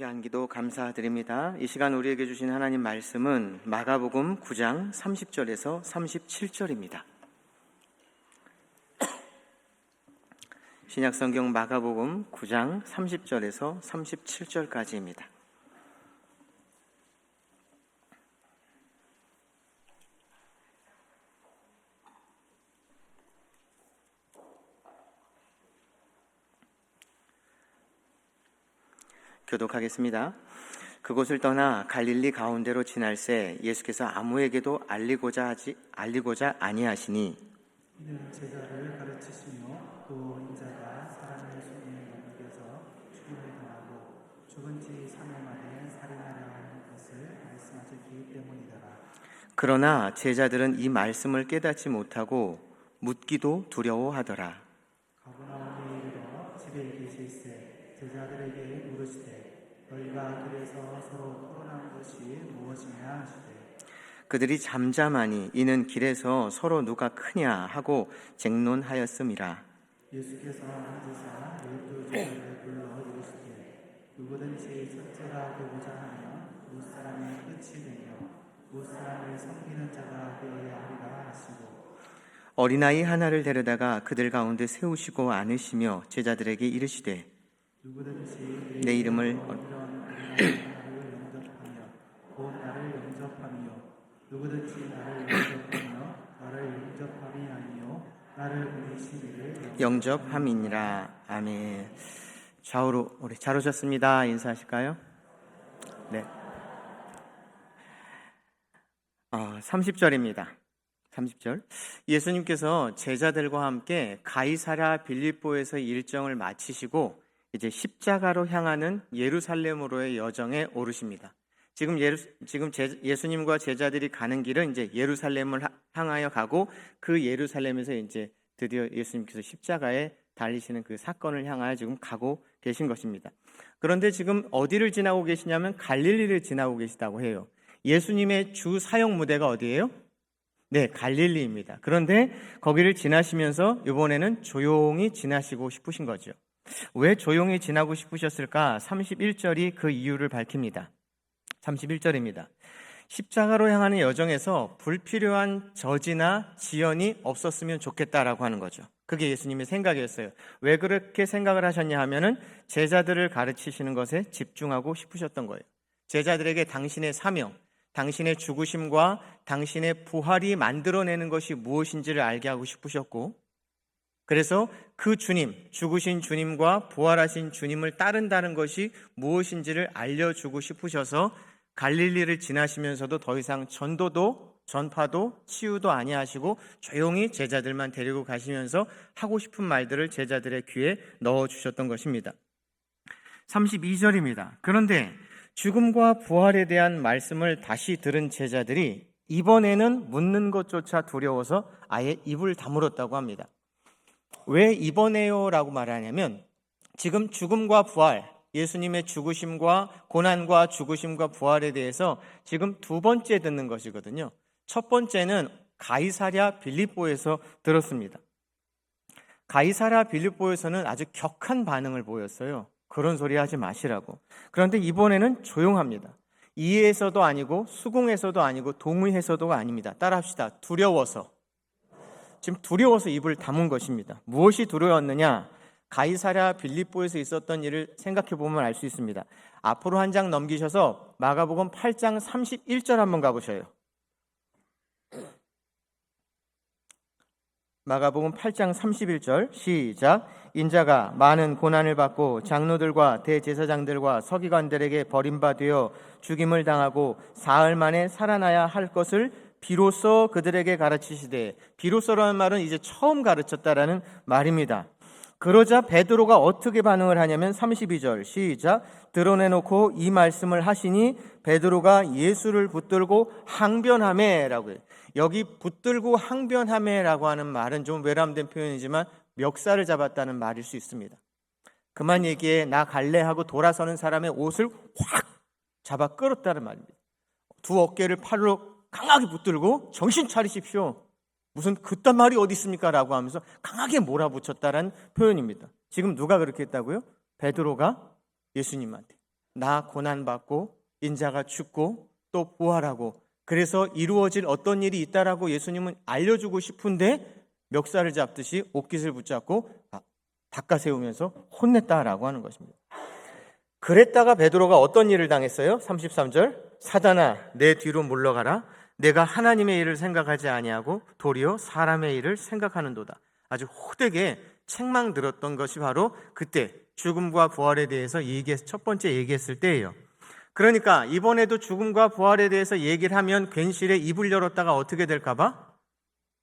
귀한 기도 감사드립니다. 이 시간 우리에게 주신 하나님 말씀은 마가복음 9장 30절에서 37절입니다. 신약성경 마가복음 9장 30절에서 37절까지입니다. 교독하겠습니다. 그곳을 떠나 갈릴리 가운데로 지날새 예수께서 아무에게도 알리고자 하지 알리고자 아니하시니 제자를 가르치시며 또 인자가 사람의 손에 넘겨서 죽임을 당하고 죽은 지 3일 만에 살인하려 하는 것을 말씀하셨기 때문이더라. 그러나 제자들은 이 말씀을 깨닫지 못하고 묻기도 두려워하더라. 가버나움에 이르러 집에 계실새 제자들에게 물으시되 너희가 그래서 서로 토론한 것이 무엇이냐 하시되 그들이 잠잠하니 이는 길에서 서로 누가 크냐 하고 쟁론하였음이라. 예수께서 앉으사 열두 제자를 불러 이르시되 누구든지 첫째라 되고자 하면 무 사람의 끝이 되며 무 사람을 섬기는 자가 되어야 하리라 하시고 어린아이 하나를 데려다가 그들 가운데 세우시고 안으시며 제자들에게 이르시되 내 이름을 이를 영접함이니라. 아멘. 좌우로 우리 잘 오셨습니다. 인사하실까요? 네. 어, 30절입니다. 30절. 예수님께서 제자들과 함께 가이사랴 빌립보에서 일정을 마치시고 이제 십자가로 향하는 예루살렘으로의 여정에 오르십니다. 지금 예루, 지금 제, 예수님과 제자들이 가는 길은 이제 예루살렘을 하- 향하여 가고 그 예루살렘에서 이제 드디어 예수님께서 십자가에 달리시는 그 사건을 향하여 지금 가고 계신 것입니다. 그런데 지금 어디를 지나고 계시냐면 갈릴리를 지나고 계시다고 해요. 예수님의 주 사역 무대가 어디예요? 네, 갈릴리입니다. 그런데 거기를 지나시면서 이번에는 조용히 지나시고 싶으신 거죠. 왜 조용히 지나고 싶으셨을까? 31절이 그 이유를 밝힙니다. 31절입니다. 십자가로 향하는 여정에서 불필요한 저지나 지연이 없었으면 좋겠다라고 하는 거죠. 그게 예수님의 생각이었어요. 왜 그렇게 생각을 하셨냐 하면은 제자들을 가르치시는 것에 집중하고 싶으셨던 거예요. 제자들에게 당신의 사명, 당신의 죽으심과 당신의 부활이 만들어내는 것이 무엇인지를 알게 하고 싶으셨고, 그래서 그 주님, 죽으신 주님과 부활하신 주님을 따른다는 것이 무엇인지를 알려주고 싶으셔서 갈릴리를 지나시면서도 더 이상 전도도 전파도 치유도 아니하시고 조용히 제자들만 데리고 가시면서 하고 싶은 말들을 제자들의 귀에 넣어 주셨던 것입니다. 32절입니다. 그런데 죽음과 부활에 대한 말씀을 다시 들은 제자들이 이번에는 묻는 것조차 두려워서 아예 입을 다물었다고 합니다. 왜 이번에요 라고 말하냐면 지금 죽음과 부활, 예수님의 죽으심과 고난과 죽으심과 부활에 대해서 지금 두 번째 듣는 것이거든요. 첫 번째는 가이사랴 빌립보에서 들었습니다. 가이사랴 빌립보에서는 아주 격한 반응을 보였어요. 그런 소리 하지 마시라고. 그런데 이번에는 조용합니다. 이해에서도 아니고 수긍에서도 아니고 동의해서도가 아닙니다. 따라합시다. 두려워서. 지금 두려워서 입을 다문 것입니다. 무엇이 두려웠느냐? 가이사랴 빌립보에서 있었던 일을 생각해 보면 알 수 있습니다. 앞으로 한 장 넘기셔서 마가복음 8장 31절 한번 가보셔요. 마가복음 8장 31절 시작 인자가 많은 고난을 받고 장로들과 대제사장들과 서기관들에게 버림받되어 죽임을 당하고 사흘 만에 살아나야 할 것을 비로소 그들에게 가르치시되 비로소라는 말은 이제 처음 가르쳤다라는 말입니다. 그러자 베드로가 어떻게 반응을 하냐면 32절 시작 드러내놓고 이 말씀을 하시니 베드로가 예수를 붙들고 항변하매라고 해요. 여기 붙들고 항변하매라고 하는 말은 좀 외람된 표현이지만 멱살을 잡았다는 말일 수 있습니다. 그만 얘기해 나 갈래 하고 돌아서는 사람의 옷을 확 잡아 끌었다는 말입니다. 두 어깨를 팔로 강하게 붙들고 정신 차리십시오. 무슨 그딴 말이 어디 있습니까? 라고 하면서 강하게 몰아붙였다는 표현입니다. 지금 누가 그렇게 했다고요? 베드로가 예수님한테. 나 고난받고 인자가 죽고 또 부활하고 그래서 이루어질 어떤 일이 있다라고 예수님은 알려주고 싶은데 멱살을 잡듯이 옷깃을 붙잡고 아, 닦아세우면서 혼냈다라고 하는 것입니다. 그랬다가 베드로가 어떤 일을 당했어요? 33절 사단아 내 뒤로 물러가라 내가 하나님의 일을 생각하지 아니하고 도리어 사람의 일을 생각하는도다. 아주 호되게 책망 들었던 것이 바로 그때 죽음과 부활에 대해서 얘기 첫 번째 얘기했을 때예요. 그러니까 이번에도 죽음과 부활에 대해서 얘기를 하면 괜시레 입을 열었다가 어떻게 될까봐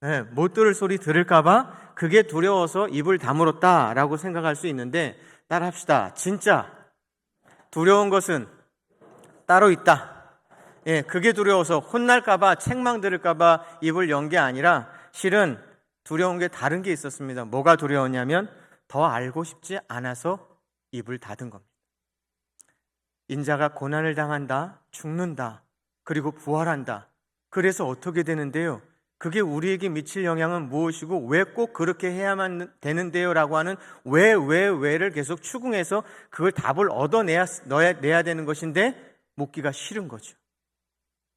네, 못 들을 소리 들을까봐 그게 두려워서 입을 다물었다라고 생각할 수 있는데 따라 합시다. 진짜 두려운 것은 따로 있다. 예, 그게 두려워서 혼날까봐 책망 들을까봐 입을 연 게 아니라 실은 두려운 게 다른 게 있었습니다. 뭐가 두려웠냐면 더 알고 싶지 않아서 입을 닫은 겁니다. 인자가 고난을 당한다, 죽는다, 그리고 부활한다. 그래서 어떻게 되는데요? 그게 우리에게 미칠 영향은 무엇이고 왜 꼭 그렇게 해야만 되는데요? 라고 하는 왜, 왜, 왜를 계속 추궁해서 그걸 답을 얻어내야 내야 되는 것인데 묻기가 싫은 거죠.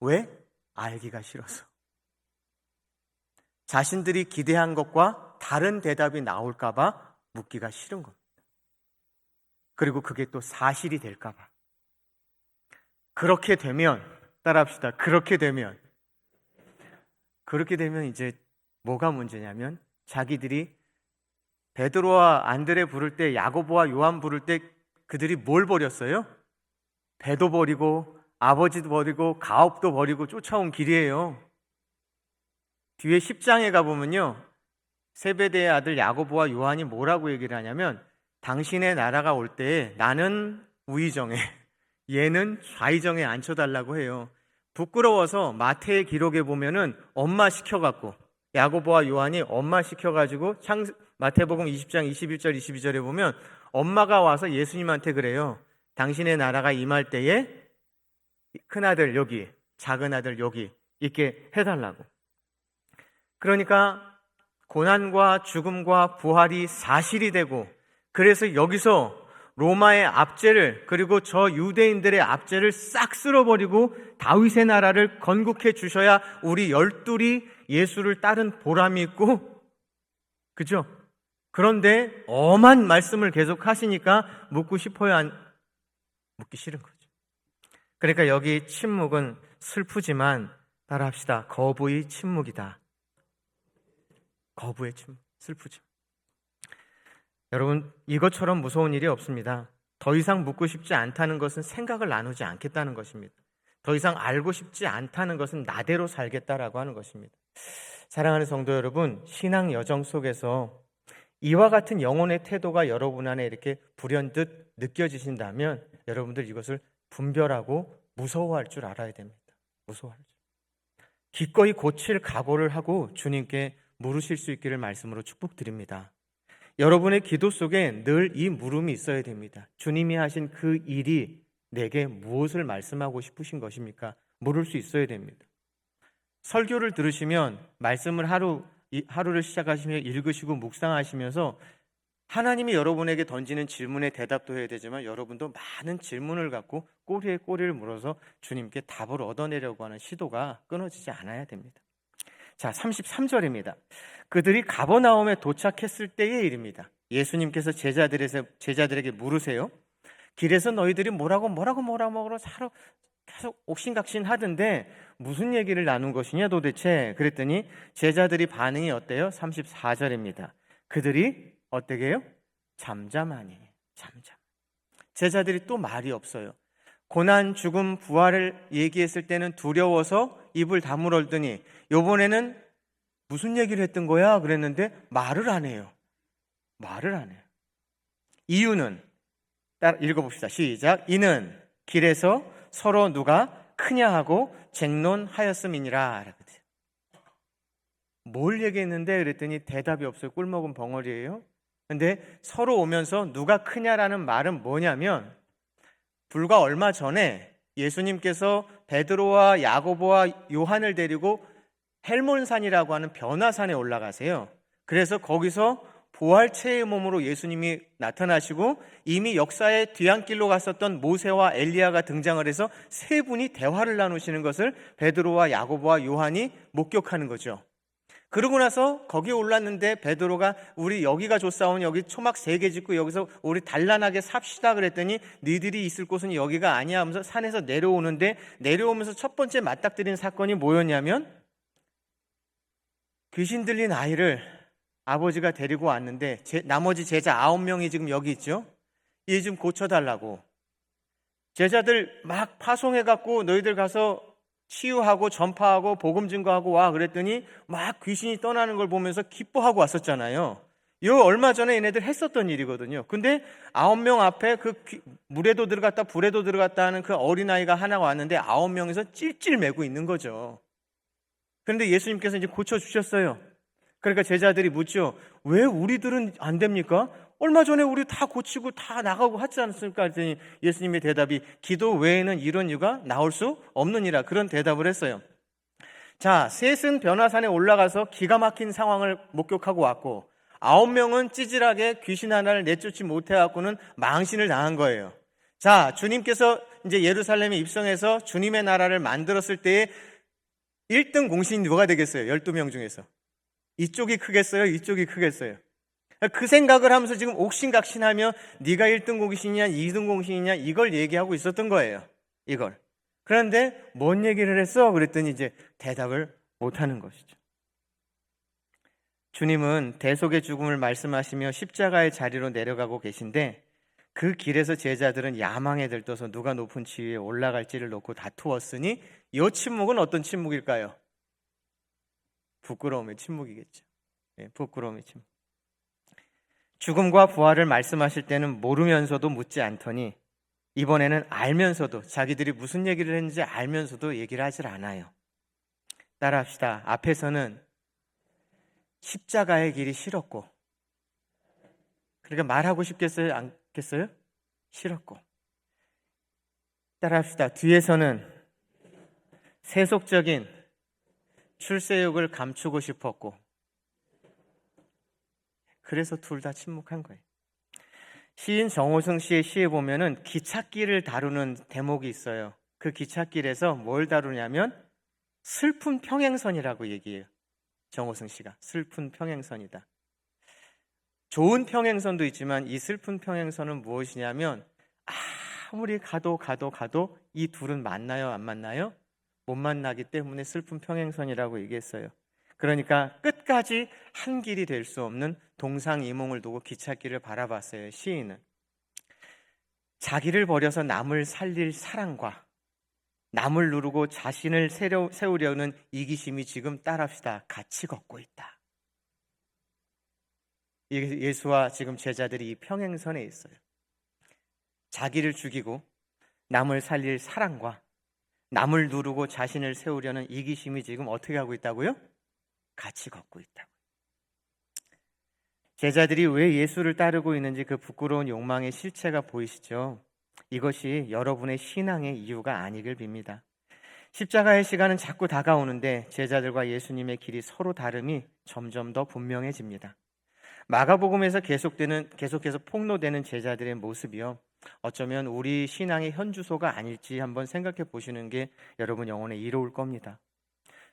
왜? 알기가 싫어서. 자신들이 기대한 것과 다른 대답이 나올까봐 묻기가 싫은 겁니다. 그리고 그게 또 사실이 될까봐. 그렇게 되면, 따라합시다. 그렇게 되면, 그렇게 되면 이제 뭐가 문제냐면 자기들이 베드로와 안드레 부를 때 야고보와 요한 부를 때 그들이 뭘 버렸어요? 배도 버리고 아버지도 버리고 가업도 버리고 쫓아온 길이에요. 뒤에 10장에 가보면요. 세베대의 아들 야고보와 요한이 뭐라고 얘기를 하냐면 당신의 나라가 올때 나는 우의정에 얘는 좌의정에 앉혀달라고 해요. 부끄러워서 마태의 기록에 보면은 엄마 시켜갖고 야고보와 요한이 엄마 시켜가지고 창 마태복음 20장 21절 22절에 보면 엄마가 와서 예수님한테 그래요. 당신의 나라가 임할 때에 큰 아들 여기, 작은 아들 여기 있게 해달라고. 그러니까 고난과 죽음과 부활이 사실이 되고 그래서 여기서 로마의 압제를 그리고 저 유대인들의 압제를 싹 쓸어버리고 다윗의 나라를 건국해 주셔야 우리 열둘이 예수를 따른 보람이 있고 그죠? 그런데 엄한 말씀을 계속 하시니까 묻고 싶어요 안 묻기 싫은 거죠. 그러니까 여기 침묵은 슬프지만 따라 합시다. 거부의 침묵이다. 거부의 침묵 슬프죠. 여러분, 이것처럼 무서운 일이 없습니다. 더 이상 묻고 싶지 않다는 것은 생각을 나누지 않겠다는 것입니다. 더 이상 알고 싶지 않다는 것은 나대로 살겠다라고 하는 것입니다. 사랑하는 성도 여러분, 신앙 여정 속에서 이와 같은 영혼의 태도가 여러분 안에 이렇게 불현듯 느껴지신다면 여러분들 이것을 분별하고 무서워할 줄 알아야 됩니다. 무서워할 줄. 기꺼이 고칠 각오를 하고 주님께 물으실 수 있기를 말씀으로 축복드립니다. 여러분의 기도 속에 늘 이 물음이 있어야 됩니다. 주님이 하신 그 일이 내게 무엇을 말씀하고 싶으신 것입니까? 물을 수 있어야 됩니다. 설교를 들으시면 말씀을 하루 하루를 시작하시며 읽으시고 묵상하시면서 하나님이 여러분에게 던지는 질문에 대답도 해야 되지만 여러분도 많은 질문을 갖고 꼬리에 꼬리를 물어서 주님께 답을 얻어내려고 하는 시도가 끊어지지 않아야 됩니다. 자, 33절입니다. 그들이 가버나움에 도착했을 때의 일입니다. 예수님께서 제자들에서 제자들에게 물으세요. 길에서 너희들이 뭐라고 뭐라고 뭐라고 뭐라고 사러 계속 옥신각신 하던데 무슨 얘기를 나눈 것이냐 도대체 그랬더니 제자들이 반응이 어때요? 34절입니다. 그들이 어떻게 해요? 잠잠하니 잠잠. 제자들이 또 말이 없어요. 고난, 죽음, 부활을 얘기했을 때는 두려워서 입을 다물었더니 요번에는 무슨 얘기를 했던 거야? 그랬는데 말을 안 해요. 말을 안 해요. 이유는 따라 읽어봅시다. 시작. 이는 길에서 서로 누가 크냐 하고 쟁론하였음이니라. 뭘 얘기했는데 그랬더니 대답이 없어요. 꿀먹은 벙어리예요. 근데 서로 오면서 누가 크냐라는 말은 뭐냐면 불과 얼마 전에 예수님께서 베드로와 야고보와 요한을 데리고 헬몬산이라고 하는 변화산에 올라가세요. 그래서 거기서 부활체의 몸으로 예수님이 나타나시고 이미 역사의 뒤안길로 갔었던 모세와 엘리야가 등장을 해서 세 분이 대화를 나누시는 것을 베드로와 야고보와 요한이 목격하는 거죠. 그러고 나서 거기에 올랐는데 베드로가 우리 여기가 좋사온 여기 초막 세 개 짓고 여기서 우리 단란하게 삽시다 그랬더니 니들이 있을 곳은 여기가 아니야 하면서 산에서 내려오는데 내려오면서 첫 번째 맞닥뜨린 사건이 뭐였냐면 귀신 들린 아이를 아버지가 데리고 왔는데 제- 나머지 제자 아홉 명이 지금 여기 있죠. 얘 좀 고쳐달라고 제자들 막 파송해 갖고 너희들 가서 치유하고 전파하고 복음 증거하고 와 그랬더니 막 귀신이 떠나는 걸 보면서 기뻐하고 왔었잖아요. 요 얼마 전에 얘네들 했었던 일이거든요. 근데 아홉 명 앞에 그 귀- 물에도 들어갔다 불에도 들어갔다 하는 그 어린아이가 하나 왔는데 아홉 명에서 찔찔 매고 있는 거죠. 그런데 예수님께서 이제 고쳐 주셨어요. 그러니까 제자들이 묻죠. 왜 우리들은 안 됩니까? 얼마 전에 우리 다 고치고 다 나가고 하지 않았을까 했더니 예수님의 대답이 기도 외에는 이런 이유가 나올 수 없느니라 그런 대답을 했어요. 자, 셋은 변화산에 올라가서 기가 막힌 상황을 목격하고 왔고 아홉 명은 찌질하게 귀신 하나를 내쫓지 못해 갖고는 망신을 당한 거예요. 자, 주님께서 이제 예루살렘에 입성해서 주님의 나라를 만들었을 때에 1등 공신이 누가 되겠어요? 12명 중에서. 이쪽이 크겠어요? 이쪽이 크겠어요? 그 생각을 하면서 지금 옥신각신하며 네가 1등 공신이냐 2등 공신이냐 이걸 얘기하고 있었던 거예요. 이걸. 그런데 뭔 얘기를 했어? 그랬더니 이제 대답을 못 하는 것이죠. 주님은 대속의 죽음을 말씀하시며 십자가의 자리로 내려가고 계신데 그 길에서 제자들은 야망에 들떠서 누가 높은 지위에 올라갈지를 놓고 다투었으니 이 침묵은 어떤 침묵일까요? 부끄러움의 침묵이겠죠. 예, 부끄러움의 침묵. 죽음과 부활을 말씀하실 때는 모르면서도 묻지 않더니 이번에는 알면서도 자기들이 무슨 얘기를 했는지 알면서도 얘기를 하질 않아요. 따라합시다. 앞에서는 십자가의 길이 싫었고 그러니까 말하고 싶겠어요? 않겠어요? 싫었고 따라합시다. 뒤에서는 세속적인 출세욕을 감추고 싶었고 그래서 둘 다 침묵한 거예요. 시인 정호승 씨의 시에 보면은 기찻길을 다루는 대목이 있어요. 그 기찻길에서 뭘 다루냐면 슬픈 평행선이라고 얘기해요. 정호승 씨가 슬픈 평행선이다. 좋은 평행선도 있지만 이 슬픈 평행선은 무엇이냐면 아무리 가도 가도 가도 이 둘은 만나요 안 만나요? 못 만나기 때문에 슬픈 평행선이라고 얘기했어요. 그러니까 끝까지 한 길이 될 수 없는 동상이몽을 두고 기찻길을 바라봤어요. 시인은 자기를 버려서 남을 살릴 사랑과 남을 누르고 자신을 세우려는 이기심이 지금 따라합시다. 같이 걷고 있다. 예수와 지금 제자들이 이 평행선에 있어요. 자기를 죽이고 남을 살릴 사랑과 남을 누르고 자신을 세우려는 이기심이 지금 어떻게 하고 있다고요? 같이 걷고 있다고. 제자들이 왜 예수를 따르고 있는지 그 부끄러운 욕망의 실체가 보이시죠? 이것이 여러분의 신앙의 이유가 아니길 빕니다. 십자가의 시간은 자꾸 다가오는데 제자들과 예수님의 길이 서로 다름이 점점 더 분명해집니다. 마가복음에서 계속되는 계속해서 폭로되는 제자들의 모습이요. 어쩌면 우리 신앙의 현주소가 아닐지 한번 생각해 보시는 게 여러분 영혼에 이로울 겁니다.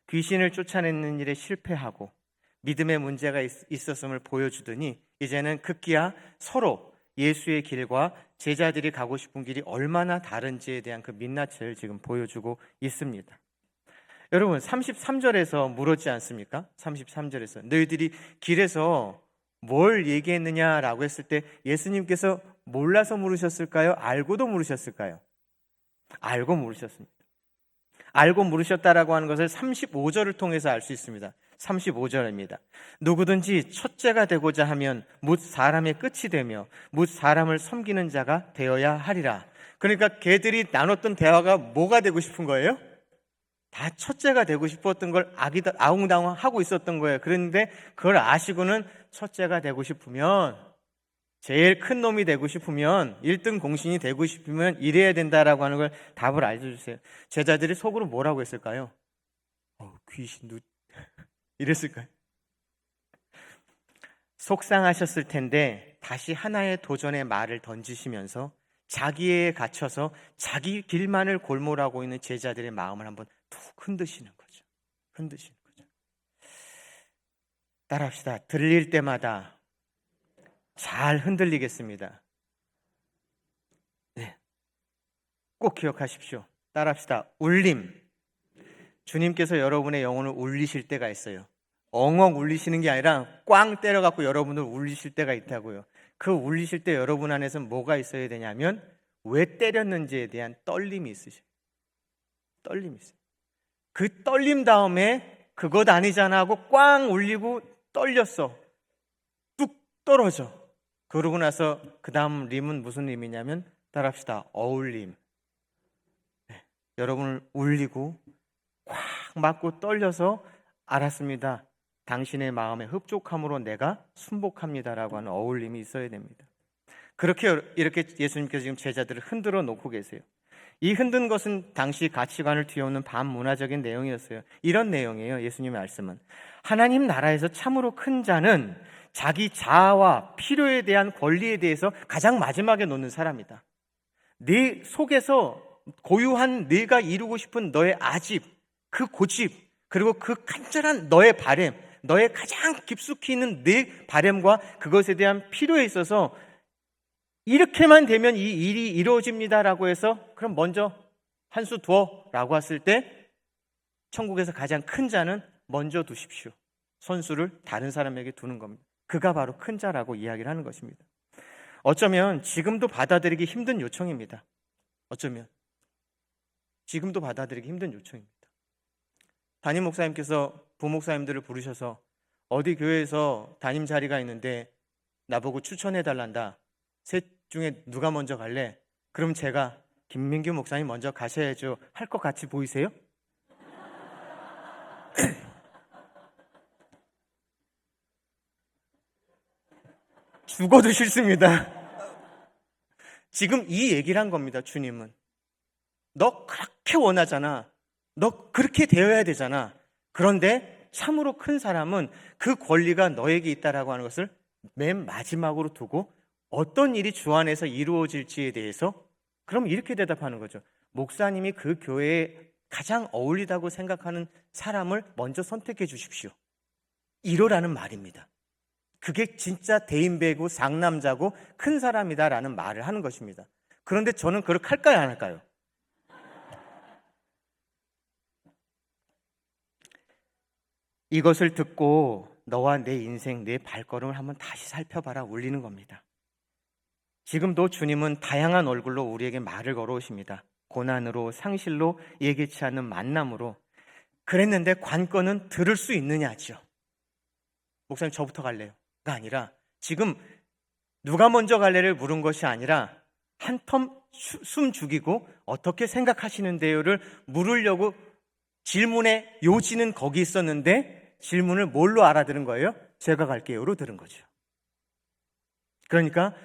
귀신을 쫓아내는 일에 실패하고 믿음의 문제가 있, 었음을 보여주더니 이제는 급기야 서로 예수의 길과 제자들이 가고 싶은 길이 얼마나 다른지에 대한 그 민낯을 지금 보여주고 있습니다. 여러분 33절에서 물었지 않습니까? 33절에서 너희들이 길에서 뭘 얘기했느냐라고 했을 때 예수님께서 몰라서 물으셨을까요? 알고도 물으셨을까요? 알고 물으셨습니다. 알고 물으셨다라고 하는 것을 35절을 통해서 알 수 있습니다. 35절입니다. 누구든지 첫째가 되고자 하면 묻 사람의 끝이 되며 묻 사람을 섬기는 자가 되어야 하리라. 그러니까 개들이 나눴던 대화가 뭐가 되고 싶은 거예요? 다 첫째가 되고 싶었던 걸 아기다, 아웅다웅 하고 있었던 거예요. 그런데 그걸 아시고는 첫째가 되고 싶으면 제일 큰 놈이 되고 싶으면 1등 공신이 되고 싶으면 이래야 된다라고 하는 걸 답을 알려주세요. 제자들이 속으로 뭐라고 했을까요? 어, 귀신 누 이랬을까요? 속상하셨을 텐데 다시 하나의 도전의 말을 던지시면서 자기에 갇혀서 자기 길만을 골몰하고 있는 제자들의 마음을 한번 툭 흔드시는 거죠. 흔드시는 거죠. 따라합시다. 들릴 때마다 잘 흔들리겠습니다. 네. 꼭 기억하십시오. 따라합시다. 울림. 주님께서 여러분의 영혼을 울리실 때가 있어요. 엉엉 울리시는 게 아니라 꽝 때려갖고 여러분을 울리실 때가 있다고요. 그 울리실 때 여러분 안에서는 뭐가 있어야 되냐면 왜 때렸는지에 대한 떨림이 있으셔요. 떨림이 있어요. 그 떨림 다음에 그것 아니잖아 하고 꽝 울리고 떨렸어. 뚝 떨어져. 그러고 나서 그 다음 림은 무슨 림이냐면 따라합시다. 어울림. 네, 여러분을 울리고 꽉 맞고 떨려서 알았습니다. 당신의 마음에 흡족함으로 내가 순복합니다라고 하는 어울림이 있어야 됩니다. 그렇게 이렇게 예수님께서 지금 제자들을 흔들어 놓고 계세요. 이 흔든 것은 당시 가치관을 뒤엎는 반문화적인 내용이었어요. 이런 내용이에요. 예수님의 말씀은 하나님 나라에서 참으로 큰 자는 자기 자아와 필요에 대한 권리에 대해서 가장 마지막에 놓는 사람이다. 네 속에서 고유한 네가 이루고 싶은 너의 아집, 그 고집, 그리고 그 간절한 너의 바램, 너의 가장 깊숙이 있는 네 바램과 그것에 대한 필요에 있어서 이렇게만 되면 이 일이 이루어집니다라고 해서 그럼 먼저 한 수 두어라고 했을 때 천국에서 가장 큰 자는 먼저 두십시오. 선수를 다른 사람에게 두는 겁니다. 그가 바로 큰 자라고 이야기를 하는 것입니다. 어쩌면 지금도 받아들이기 힘든 요청입니다. 어쩌면 지금도 받아들이기 힘든 요청입니다. 담임 목사님께서 부목사님들을 부르셔서 어디 교회에서 담임 자리가 있는데 나보고 추천해 달란다. 셋 중에 누가 먼저 갈래? 그럼 제가 김민규 목사님 먼저 가셔야죠. 할 것 같이 보이세요? 죽어도 싫습니다. 지금 이 얘기를 한 겁니다, 주님은. 너 그렇게 원하잖아. 너 그렇게 되어야 되잖아. 그런데 참으로 큰 사람은 그 권리가 너에게 있다라고 하는 것을 맨 마지막으로 두고 어떤 일이 주 안에서 이루어질지에 대해서 그럼 이렇게 대답하는 거죠. 목사님이 그 교회에 가장 어울리다고 생각하는 사람을 먼저 선택해 주십시오. 이러라는 말입니다. 그게 진짜 대인배고 상남자고 큰 사람이다라는 말을 하는 것입니다. 그런데 저는 그렇게 할까요, 안 할까요? 이것을 듣고 너와 내 인생, 내 발걸음을 한번 다시 살펴봐라 울리는 겁니다. 지금도 주님은 다양한 얼굴로 우리에게 말을 걸어오십니다. 고난으로, 상실로, 예기치 않는 만남으로. 그랬는데 관건은 들을 수 있느냐죠. 목사님, 저부터 갈래요. 가 아니라 지금 누가 먼저 갈래를 물은 것이 아니라 한텀 숨 죽이고 어떻게 생각하시는데요를 물으려고 질문의 요지는 거기 있었는데 질문을 뭘로 알아들은 거예요? 제가 갈게요로 들은 거죠. 그러니까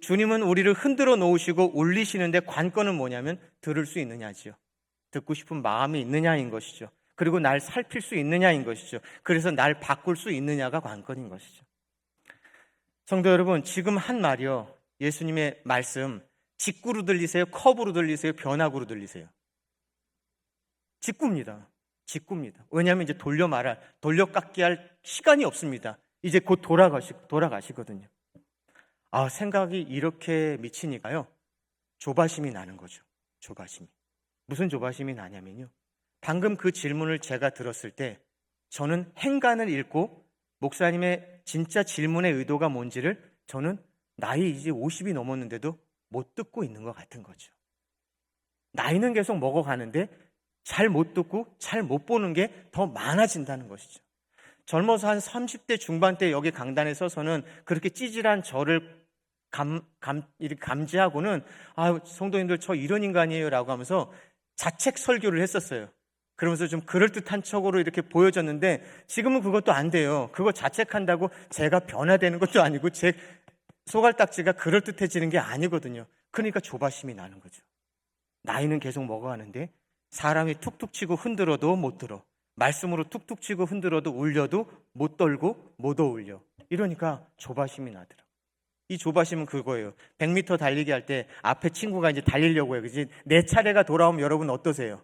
주님은 우리를 흔들어 놓으시고 울리시는데 관건은 뭐냐면 들을 수 있느냐지요. 듣고 싶은 마음이 있느냐인 것이죠. 그리고 날 살필 수 있느냐인 것이죠. 그래서 날 바꿀 수 있느냐가 관건인 것이죠. 성도 여러분, 지금 한 말이요. 예수님의 말씀, 직구로 들리세요? 컵으로 들리세요? 변화구로 들리세요? 직구입니다. 직구입니다. 왜냐하면 이제 돌려 말할, 돌려 깎기 할 시간이 없습니다. 이제 곧 돌아가시, 돌아가시거든요. 아, 생각이 이렇게 미치니까요. 조바심이 나는 거죠. 조바심이. 무슨 조바심이 나냐면요. 방금 그 질문을 제가 들었을 때 저는 행간을 읽고 목사님의 진짜 질문의 의도가 뭔지를 저는 나이 이제 50이 넘었는데도 못 듣고 있는 것 같은 거죠. 나이는 계속 먹어가는데 잘 못 듣고 잘 못 보는 게 더 많아진다는 것이죠. 젊어서 한 30대 중반 때 여기 강단에 서서는 그렇게 찌질한 저를 감, 감, 감지하고는 아, 성도님들 저 이런 인간이에요 라고 하면서 자책 설교를 했었어요. 그러면서 좀 그럴듯한 척으로 이렇게 보여졌는데 지금은 그것도 안 돼요. 그거 자책한다고 제가 변화되는 것도 아니고 제 소갈딱지가 그럴듯해지는 게 아니거든요. 그러니까 조바심이 나는 거죠. 나이는 계속 먹어가는데 사람이 툭툭 치고 흔들어도 못 들어. 말씀으로 툭툭 치고 흔들어도 울려도 못 떨고 못 어울려. 이러니까 조바심이 나더라고. 이 조바심은 그거예요. 100m 달리기 할 때 앞에 친구가 이제 달리려고 해요. 그지? 내 차례가 돌아오면 여러분 어떠세요?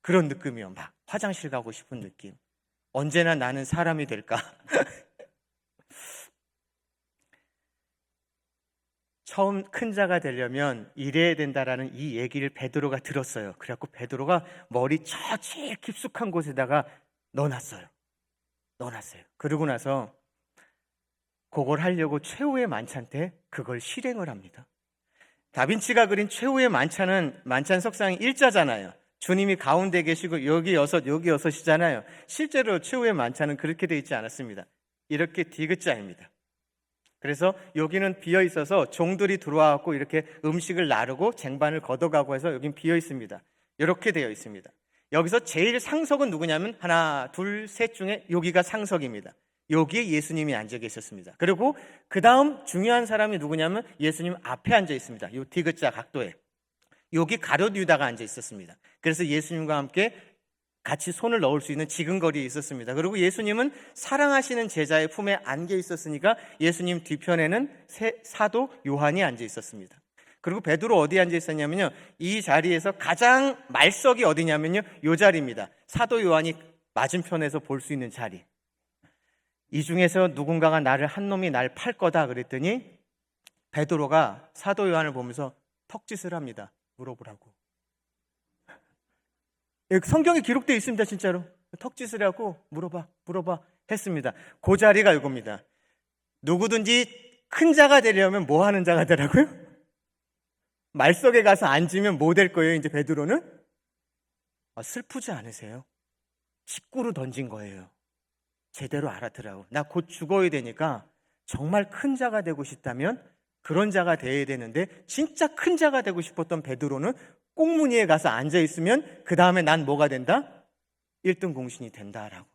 그런 느낌이요. 막 화장실 가고 싶은 느낌. 언제나 나는 사람이 될까? 처음 큰 자가 되려면 이래야 된다라는 이 얘기를 베드로가 들었어요. 그래갖고 베드로가 머리 저 제일 깊숙한 곳에다가 넣어놨어요. 넣어놨어요. 그러고 나서 그걸 하려고 최후의 만찬 때 그걸 실행을 합니다. 다빈치가 그린 최후의 만찬은 만찬 석상이 일자잖아요. 주님이 가운데 계시고 여기 여섯 여기 여섯이잖아요. 실제로 최후의 만찬은 그렇게 되어 있지 않았습니다. 이렇게 디귿자입니다. 그래서 여기는 비어 있어서 종들이 들어와갖고 이렇게 음식을 나르고 쟁반을 걷어가고 해서 여긴 비어 있습니다. 이렇게 되어 있습니다. 여기서 제일 상석은 누구냐면 하나, 둘, 셋 중에 여기가 상석입니다. 여기에 예수님이 앉아 계셨습니다. 그리고 그 다음 중요한 사람이 누구냐면 예수님 앞에 앉아 있습니다. 요 디귿자 각도에. 여기 가룟 유다가 앉아 있었습니다. 그래서 예수님과 함께 같이 손을 넣을 수 있는 지근거리에 있었습니다. 그리고 예수님은 사랑하시는 제자의 품에 안겨 있었으니까 예수님 뒤편에는 세- 사도 요한이 앉아 있었습니다. 그리고 베드로 어디 앉아 있었냐면요. 이 자리에서 가장 말석이 어디냐면요. 요 자리입니다. 사도 요한이 맞은편에서 볼 수 있는 자리. 이 중에서 누군가가 나를 한 놈이 날 팔 거다 그랬더니 베드로가 사도 요한을 보면서 턱짓을 합니다. 물어보라고. 예, 성경에 기록되어 있습니다, 진짜로. 턱짓을 하고 물어봐, 물어봐 했습니다. 그 자리가 이겁니다. 누구든지 큰 자가 되려면 뭐 하는 자가 되라고요? 말석에 가서 앉으면 뭐 될 거예요, 이제 베드로는? 아, 슬프지 않으세요? 식구로 던진 거예요. 제대로 알아들라고. 나 곧 죽어야 되니까 정말 큰 자가 되고 싶다면 그런 자가 돼야 되는데 진짜 큰 자가 되고 싶었던 베드로는 꽁무니에 가서 앉아 있으면 그 다음에 난 뭐가 된다? 1등 공신이 된다라고.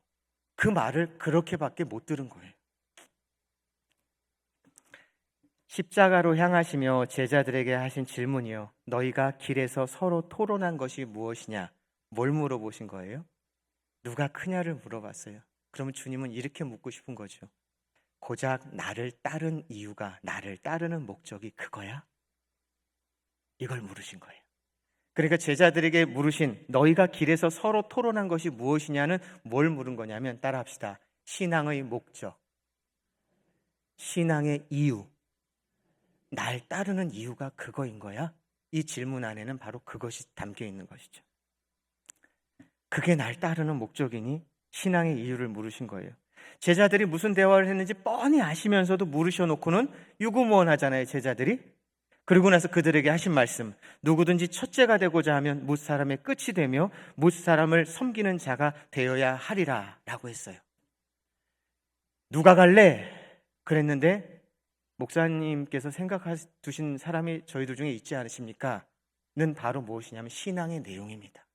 그 말을 그렇게밖에 못 들은 거예요. 십자가로 향하시며 제자들에게 하신 질문이요. 너희가 길에서 서로 토론한 것이 무엇이냐? 뭘 물어보신 거예요? 누가 크냐를 물어봤어요. 그러면 주님은 이렇게 묻고 싶은 거죠. 고작 나를 따른 이유가, 나를 따르는 목적이 그거야? 이걸 물으신 거예요. 그러니까 제자들에게 물으신 너희가 길에서 서로 토론한 것이 무엇이냐는 뭘 물은 거냐면 따라합시다. 신앙의 목적, 신앙의 이유, 날 따르는 이유가 그거인 거야? 이 질문 안에는 바로 그것이 담겨 있는 것이죠. 그게 날 따르는 목적이니 신앙의 이유를 물으신 거예요. 제자들이 무슨 대화를 했는지 뻔히 아시면서도 물으셔 놓고는 유구무원하잖아요, 제자들이. 그리고 나서 그들에게 하신 말씀, 누구든지 첫째가 되고자 하면 못 사람의 끝이 되며 못 사람을 섬기는 자가 되어야 하리라 라고 했어요. 누가 갈래? 그랬는데 목사님께서 생각해 두신 사람이 저희들 중에 있지 않으십니까? 는 바로 무엇이냐면 신앙의 내용입니다.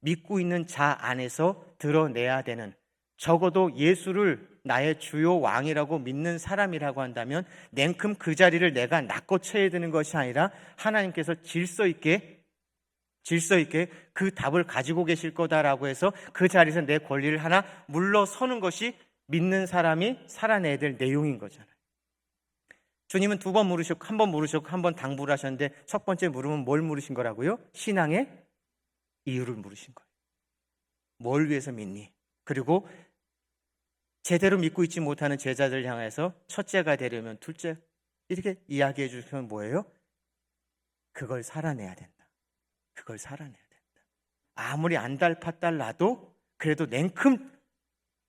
믿고 있는 자 안에서 드러내야 되는 적어도 예수를 나의 주요 왕이라고 믿는 사람이라고 한다면 냉큼 그 자리를 내가 낚고쳐야 되는 것이 아니라 하나님께서 질서 있게 질서 있게 그 답을 가지고 계실 거다라고 해서 그 자리에서 내 권리를 하나 물러서는 것이 믿는 사람이 살아내야 될 내용인 거잖아요. 주님은 두 번 물으셨고 한 번 물으셨고 한 번 당부를 하셨는데 첫 번째 물으면 뭘 물으신 거라고요? 신앙의 이유를 물으신 거예요. 뭘 위해서 믿니? 그리고 제대로 믿고 있지 못하는 제자들 향해서 첫째가 되려면 둘째 이렇게 이야기해 주시면 뭐예요? 그걸 살아내야 된다. 그걸 살아내야 된다. 아무리 안달파달 나도 그래도 냉큼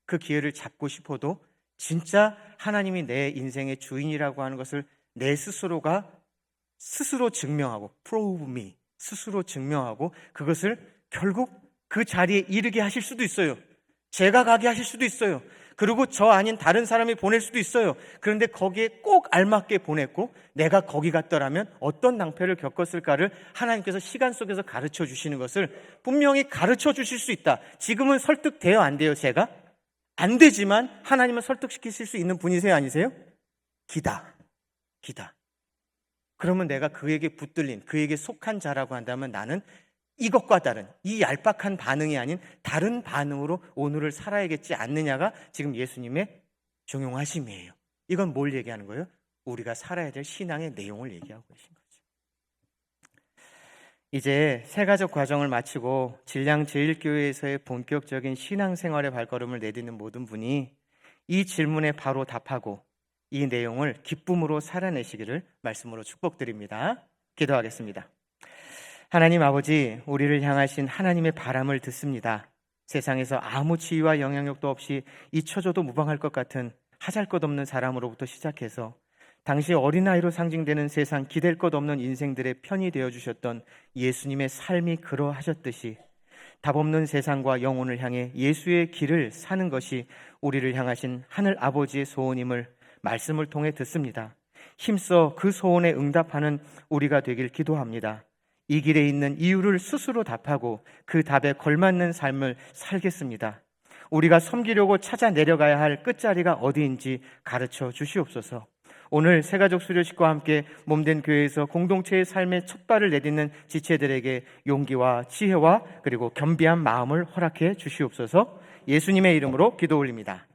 그 기회를 잡고 싶어도 진짜 하나님이 내 인생의 주인이라고 하는 것을 내 스스로가 스스로 증명하고 prove me 스스로 증명하고 그것을 결국 그 자리에 이르게 하실 수도 있어요. 제가 가게 하실 수도 있어요. 그리고 저 아닌 다른 사람이 보낼 수도 있어요. 그런데 거기에 꼭 알맞게 보냈고 내가 거기 갔더라면 어떤 낭패를 겪었을까를 하나님께서 시간 속에서 가르쳐 주시는 것을 분명히 가르쳐 주실 수 있다. 지금은 설득돼요, 안 돼요, 제가? 안 되지만 하나님은 설득시키실 수 있는 분이세요, 아니세요? 기다. 기다. 그러면 내가 그에게 붙들린, 그에게 속한 자라고 한다면 나는 이것과 다른, 이 얄팍한 반응이 아닌 다른 반응으로 오늘을 살아야겠지 않느냐가 지금 예수님의 종용하심이에요. 이건 뭘 얘기하는 거예요? 우리가 살아야 될 신앙의 내용을 얘기하고 계신 거죠. 이제 새가족 과정을 마치고 진량 제일교회에서의 본격적인 신앙생활의 발걸음을 내딛는 모든 분이 이 질문에 바로 답하고 이 내용을 기쁨으로 살아내시기를 말씀으로 축복드립니다. 기도하겠습니다. 하나님 아버지, 우리를 향하신 하나님의 바람을 듣습니다. 세상에서 아무 지위와 영향력도 없이 잊혀져도 무방할 것 같은 하잘 것 없는 사람으로부터 시작해서 당시 어린아이로 상징되는 세상 기댈 것 없는 인생들의 편이 되어 주셨던 예수님의 삶이 그러하셨듯이 답 없는 세상과 영혼을 향해 예수의 길을 사는 것이 우리를 향하신 하늘 아버지의 소원임을 말씀을 통해 듣습니다. 힘써 그 소원에 응답하는 우리가 되길 기도합니다. 이 길에 있는 이유를 스스로 답하고 그 답에 걸맞는 삶을 살겠습니다. 우리가 섬기려고 찾아 내려가야 할 끝자리가 어디인지 가르쳐 주시옵소서. 오늘 새가족 수료식과 함께 몸된 교회에서 공동체의 삶의 첫 발을 내딛는 지체들에게 용기와 지혜와 그리고 겸비한 마음을 허락해 주시옵소서. 예수님의 이름으로 기도 올립니다.